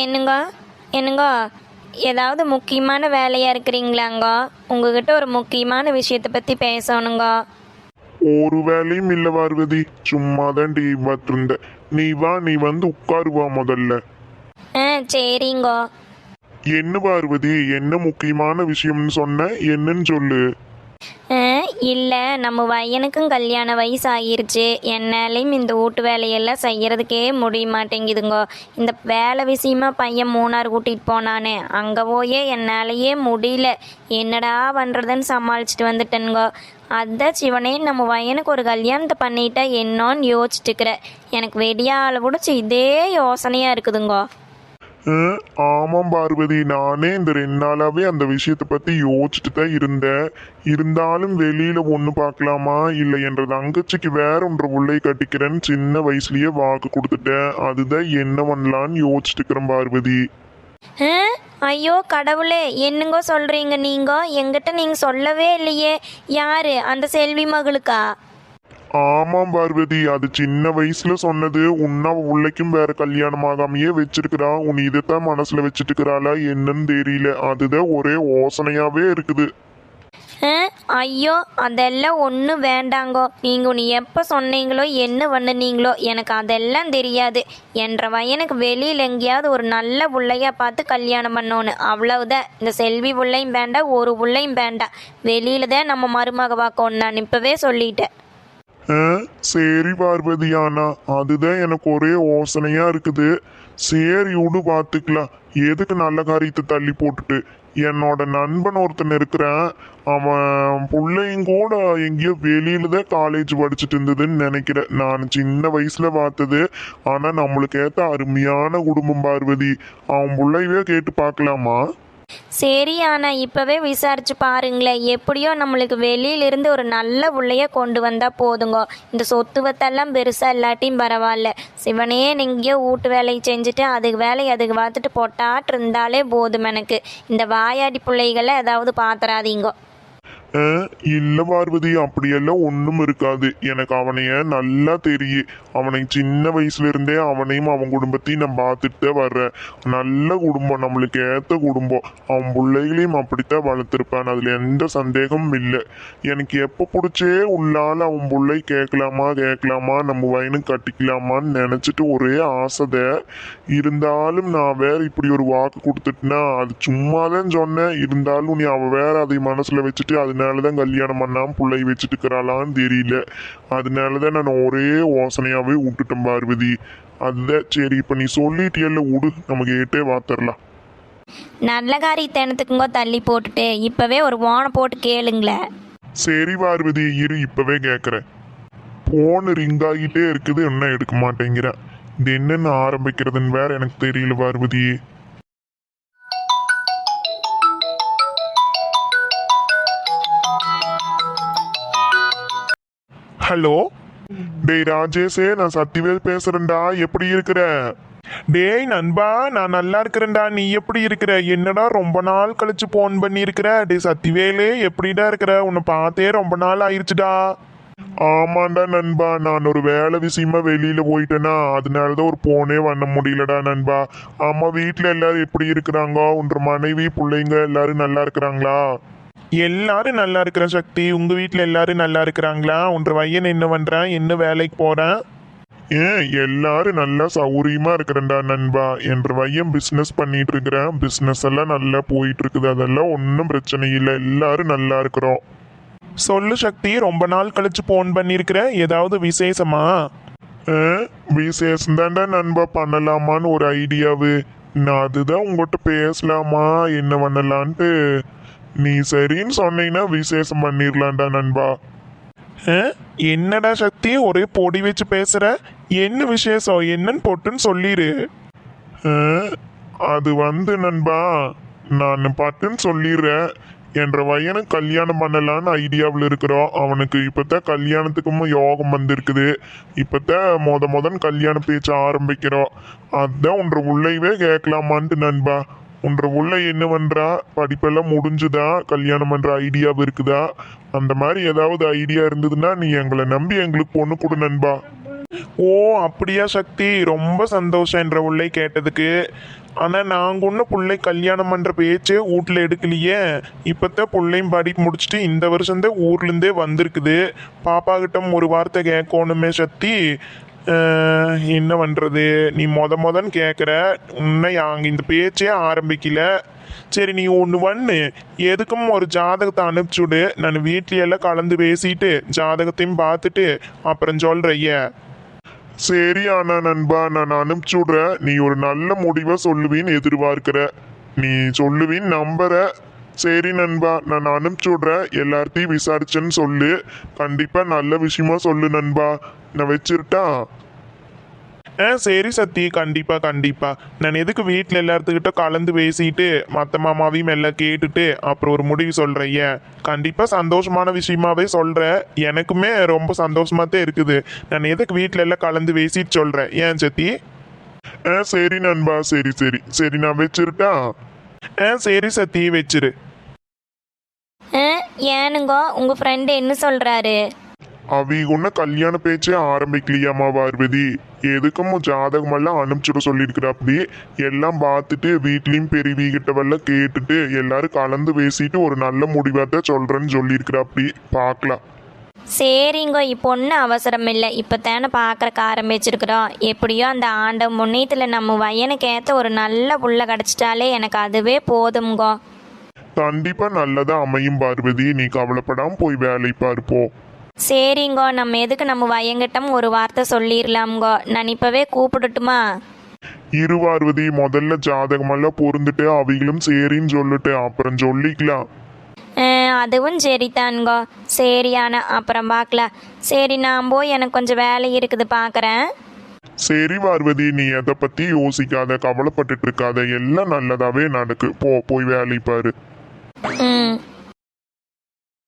என்னங்க? என்னங்க? ஏதாவது முக்கியமான வேலையாக இருக்கிறீங்களாங்க? உங்ககிட்ட ஒரு முக்கியமான விஷயத்தை பற்றி பேசணுங்க. ஒரு வேலையும் இல்ல பார்வதி. சும்மா தான் டிவி பார்த்துருந்த நீ வா நீ வந்து உட்காருவா முதல்ல. ஆ சரிங்க. என்ன பார்வதி? என்ன முக்கியமான விஷயம்னு சொன்ன? என்னன்னு சொல்லு. இல்லை நம்ம பையனுக்கும் கல்யாண வயசு ஆகிருச்சு என்னாலையும் இந்த வீட்டு வேலையெல்லாம் செய்கிறதுக்கே முடிய மாட்டேங்குதுங்கோ. இந்த வேலை விஷயமா பையன் மூணார் கூட்டிகிட்டு போனானே அங்கே போயே என்னாலேயே முடியல. என்னடா பண்ணுறதுன்னு சமாளிச்சுட்டு வந்துட்டேனுங்கோ. அதான் சிவனே நம்ம பையனுக்கு ஒரு கல்யாணத்தை பண்ணிட்டா என்னன்னு யோசிச்சுட்டுக்கிறேன் எனக்கு வெடியாள பிடிச்சி இதே யோசனையாக இருக்குதுங்கோ. ஆமாம் பார்வதி. நானே இந்த ரெண்டு நாளாவே அந்த விஷயத்தை பத்தி யோசிச்சுட்டு தான் இருந்தேன். இருந்தாலும் வெளியில ஒண்ணு பார்க்கலாமா? இல்லை என்ற தங்கச்சிக்கு வேற ஒன்று உள்ளே கட்டிக்கிறேன்னு சின்ன வயசுலயே வாக்கு கொடுத்துட்டேன். அதுதான் என்ன பண்ணலான்னு யோசிச்சுட்டு இருக்கிறேன் பார்வதி. ஆ? ஐயோ கடவுளே என்னங்க சொல்கிறீங்க நீங்கள் எங்கிட்ட நீங்கள் சொல்லவே இல்லையே. யாரு? அந்த செல்வி மகளுக்கா? ஆமாம் பார்வதி அது சின்ன வயசுல சொன்னது. உன்ன உள்ளைக்கும் வேற கல்யாணம் ஆகாமையே வச்சிருக்கிறா. உன் இதைத்தான் மனசுல வச்சுட்டு இருக்கிறாளா என்னன்னு தெரியல. அதுதான் ஒரே யோசனையாவே இருக்குது. ஐயோ அதெல்லாம் ஒன்றும் வேண்டாங்கோ. நீங்கள் நீ எப்போ சொன்னீங்களோ என்ன பண்ணுனீங்களோ எனக்கு அதெல்லாம் தெரியாது. என்ற பையனுக்கு வெளியில் எங்கேயாவது ஒரு நல்ல பிள்ளையா பார்த்து கல்யாணம் பண்ணோன்னு. அவ்வளவுதான். இந்த செல்வி பிள்ளையும் வேண்டாம் ஒரு பிள்ளையும் வேண்டாம். வெளியில தான் நம்ம மருமக பார்க்கணும் நான் இப்போவே சொல்லிட்டேன். சரி பார்வதி ஆனா அதுதான் எனக்கு ஒரே யோசனையா இருக்குது. சரி விடு பார்த்துக்கலாம் எதுக்கு நல்ல காரியத்தை தள்ளி போட்டுட்டு? என்னோட நண்பன் ஒருத்தன் இருக்கிறான். அவன் பிள்ளையும் கூட எங்கேயோ வெளியில தான் காலேஜ் படிச்சுட்டு இருந்ததுன்னு நினைக்கிறேன். நான் சின்ன வயசுல பார்த்தது. ஆனா நம்மளுக்கு ஏத்த அருமையான குடும்பம் பார்வதி. அவன் பிள்ளையவே கேட்டு பார்க்கலாமா? சரி ஆனால் இப்போவே விசாரிச்சு பாருங்களேன். எப்படியோ நம்மளுக்கு வெளியிலிருந்து ஒரு நல்ல பிள்ளைய கொண்டு வந்தால் போதுங்க. இந்த சொத்துவத்தெல்லாம் பெருசாக இல்லாட்டியும் பரவாயில்ல. சிவனே எங்கேயோ வீட்டு வேலையை செஞ்சுட்டு அதுக்கு வேலையை அதுக்கு பார்த்துட்டு பொட்டாட்டு இருந்தாலே போதும் எனக்கு. இந்த வாயாடி பிள்ளைகளை ஏதாவது பாத்துறாதீங்க. இல்ல பார்வதி அப்படியெல்லாம் ஒன்றும் இருக்காது. எனக்கு அவனைய நல்லா தெரியும். அவனை சின்ன வயசுல இருந்தே அவனையும் அவன் குடும்பத்தையும் நான் பார்த்துட்டு வர்றேன். நல்ல குடும்பம் நம்மளுக்கு ஏற்ற குடும்பம். அவன் பிள்ளைகளையும் அப்படித்தான் வளர்த்துருப்பான். அதுல எந்த சந்தேகமும் இல்லை. எனக்கு எப்போ பிடிச்சே உள்ளால அவன் பிள்ளை கேட்கலாமா கேட்கலாமா நம்ம வயனுக்கு கட்டிக்கலாமான்னு நினைச்சிட்டு ஒரே ஆசைதை இருந்தாலும் நான் வேற இப்படி ஒரு வாக்கு கொடுத்துட்டுனா அது சும்மா தான் சொன்னேன். இருந்தாலும் நீ அவள் வேற அதை மனசுல வச்சுட்டு அதனாலதான் கல்யாணம் பண்ணாம பிள்ளை வச்சுட்டு இருக்கிறாளான்னு தெரியல. அதனாலதான் நான் ஒரே யோசனையாவே விட்டுட்டேன் பார்வதி. அதுதான் சரி இப்ப நீ சொல்லிட்டியல்ல விடு. நம்ம கேட்டே வாத்தரலாம். நல்ல காரியத்தனத்துக்குங்கோ தள்ளி போட்டுட்டு இப்போவே ஒரு ஓனை போட்டு கேளுங்களேன் சரி பார்வதி இரு இப்பவே கேக்குறேன். போன் ரிங் ஆகிட்டே இருக்குது என்ன எடுக்க மாட்டேங்கிறேன் இது என்னென்ன ஆரம்பிக்கிறதுன்னு வேற எனக்கு தெரியல பார்வதி ஹலோ? டேய் ராஜேஷே நான் சத்திவேல் பேசுறேன்டா. எப்படி இருக்கிற? டேய் நண்பா நான் நல்லா இருக்கிறேன்டா. நீ எப்படி இருக்கிற? என்னடா ரொம்ப நாள் கழிச்சு போன் பண்ணியிருக்கிற? டேய் சத்திவேலே எப்படிடா இருக்கிற? உன்னை பார்த்தே ரொம்ப நாள் ஆயிடுச்சுடா ஆமாண்டா நண்பா நான் ஒரு வேலை விஷயமா வெளியில போயிட்டேனா. அதனாலதான் ஒரு போனே பண்ண முடியலடா நண்பா. ஆமா வீட்டில் எல்லாரும் எப்படி இருக்கிறாங்க? உன்ற மனைவி பிள்ளைங்க எல்லாரும் நல்லா இருக்கிறாங்களா? எல்லாரும் நல்லா இருக்கிற சக்தி. உங்க வீட்ல எல்லாரும் நல்லா இருக்கிறாங்களா? உன்ற பையன் என்ன பண்றான்? என்ன வேலைக்கு போறான்? ஏன் எல்லாரும் நல்லா சௌரியமா இருக்கிறேன்டா நண்பா. என்ற பையன் பிசினஸ் பண்ணிட்டு இருக்கிறேன். பிசினஸ் எல்லாம் நல்லா போயிட்டு இருக்குது. அதெல்லாம் ஒன்றும் பிரச்சனை இல்லை. எல்லாரும் நல்லா இருக்கிறோம். சொல்லு சக்தி ரொம்ப நாள் கழிச்சு போன் பண்ணியிருக்கிற? ஏதாவது விசேஷமா? விசேஷம் தாண்டா நண்பா. பண்ணலாமான்னு ஒரு ஐடியாவு நான் அதுதான் உங்ககிட்ட பேசலாமா? என்ன பண்ணலான்ட்டு. நீ சரின்னு சொன்னீங்கன்னா விசேஷம் பண்ணிடலாம்டா நண்பா. என்னடா சக்தி? ஒரே பொடி வச்சு பேசுற? என்ன விசேஷம்? என்னன்னு போட்டுன்னு சொல்லிடு அது வந்து நண்பா நான் பட்டுன்னு சொல்லிடுறேன் என்ற பையனுக்கு கல்யாணம் பண்ணலான்னு ஐடியாவில் இருக்கிறோம் அவனுக்கு இப்போத்தான் கல்யாணத்துக்கும் யோகம் வந்திருக்குது. இப்போத்தான் மொத முதன் கல்யாண பேச்சு ஆரம்பிக்கிறோம் அதுதான் உன்ற உள்ளைவே கேட்கலாமான்ட்டு நண்பா. உன்ற உள்ள என்ன பண்ணுறா படிப்பெல்லாம் முடிஞ்சுதா? கல்யாணம் பண்ணுற ஐடியாவும் இருக்குதா? அந்த மாதிரி ஏதாவது ஐடியா இருந்ததுன்னா நீ எங்களை நம்பி எங்களுக்கு பொண்ணு கொடு நண்பா. ஓ அப்படியா சக்தி. ரொம்ப சந்தோஷம் என்ற உள்ளே கேட்டதுக்கு. ஆனால் நாங்கள் ஒன்றும் பிள்ளை கல்யாணம் பண்ணுற பேச்சே வீட்டில் எடுக்கலையே. இப்போத்தான் பிள்ளையும் படிப்பு முடிச்சுட்டு இந்த வருஷம்தான் ஊர்லேருந்தே வந்திருக்குது. பாப்பா கிட்ட ஒரு வார்த்தை கேட்கணுமே சக்தி. என்ன பண்ணுறது நீ மொத மொதன்னு கேட்குற உன்னை அங்கே இந்த பேச்சே ஆரம்பிக்கல. சரி நீ ஒன்று பண்ணு. எதுக்கும் ஒரு ஜாதகத்தை அனுப்பிச்சுடு நான் வீட்லையெல்லாம் கலந்து பேசிட்டு ஜாதகத்தையும் பார்த்துட்டு அப்புறம் சொல்கிறைய சரி ஆனா நண்பா நான் அனுப்பிச்சு நீ ஒரு நல்ல முடிவை சொல்லுவின்னு எதிர்பார்க்கிற. நீ சொல்லுவின்னு நம்புற. சரி நண்பா நான் அனுப்பிச்சு விடுறேன் எல்லார்த்தையும் விசாரிச்சேன்னு சொல்லு. கண்டிப்பா நல்ல விஷயமா சொல்லு நண்பா. நான் வச்சிருட்டா? ஆ சரி சத்தி. கண்டிப்பா கண்டிப்பா. நான் எதுக்கு வீட்டில் எல்லாத்துக்கிட்ட கலந்து பேசிட்டு மற்ற மாமாவையும் எல்லாம் கேட்டுட்டு அப்புறம் ஒரு முடிவு சொல்றேன். ஏன்? கண்டிப்பா சந்தோஷமான விஷயமாவே சொல்றேன். எனக்குமே ரொம்ப சந்தோஷமா தான் இருக்குது. நான் எதுக்கு வீட்டில் எல்லாம் கலந்து பேசிட்டு சொல்றேன்? ஏன் சத்தி? ஆ சரி நண்பா. சரி சரி. சரி நான் வச்சிருட்டா? ஆ சரி சத்தி வச்சிரு? ஆ ஏனுங்கோ உங்கள் ஃப்ரெண்டு என்ன சொல்கிறாரு அவங்க ஒன்றும் கல்யாண பேச்சே ஆரம்பிக்கலையாமா பார்வதி. எதுக்கும் ஜாதகமெல்லாம் அனுப்பிச்சுட சொல்லியிருக்கிறாப்படி எல்லாம் பார்த்துட்டு வீட்லேயும் பெரியவிகிட்டவெல்லாம் கேட்டுட்டு எல்லாரும் கலந்து பேசிட்டு ஒரு நல்ல முடிவாக தான் சொல்கிறேன்னு சொல்லியிருக்கிறாப்படி பார்க்கலாம். சரிங்கோ இப்போ ஒன்றும் அவசரம் இல்லை இப்போ தானே பார்க்குறக்கு ஆரம்பிச்சிருக்கிறோம். எப்படியோ அந்த ஆண்ட முன்னேத்தில் நம்ம வயனுக்கு ஏற்ற ஒரு நல்ல புள்ள கிடச்சிட்டாலே எனக்கு அதுவே போதும்கோ கண்டிப்பாக நல்லதாக அமையும் பார்வதி. நீ கவலைப்படாமல் போய் வேலை பார்ப்போம் சரிங்கோ நம்ம எதுக்கு நம்ம வயங்கிட்டம் ஒரு வார்த்தை சொல்லிடலாம்கோ நான் இப்போவே கூப்பிடட்டுமா? இரு பார்வதி. முதல்ல ஜாதகமெல்லாம் பொருந்துட்டு அவைகளும் சரின்னு சொல்லிட்டு அப்புறம் சொல்லிக்கலாம். அதுவும் சரிதான்கோ சரியான அப்புறம் பார்க்கலாம் சரி நான் போய் எனக்கு கொஞ்சம் வேலை இருக்குது பார்க்குறேன். சரி பார்வதி நீ எதை பத்தி யோசிக்காத கவலைப்பட்டுட்டு இருக்காத. எல்லாம் நல்லதாவே நடக்கு. போ போய் வேலை பாரு. ம்.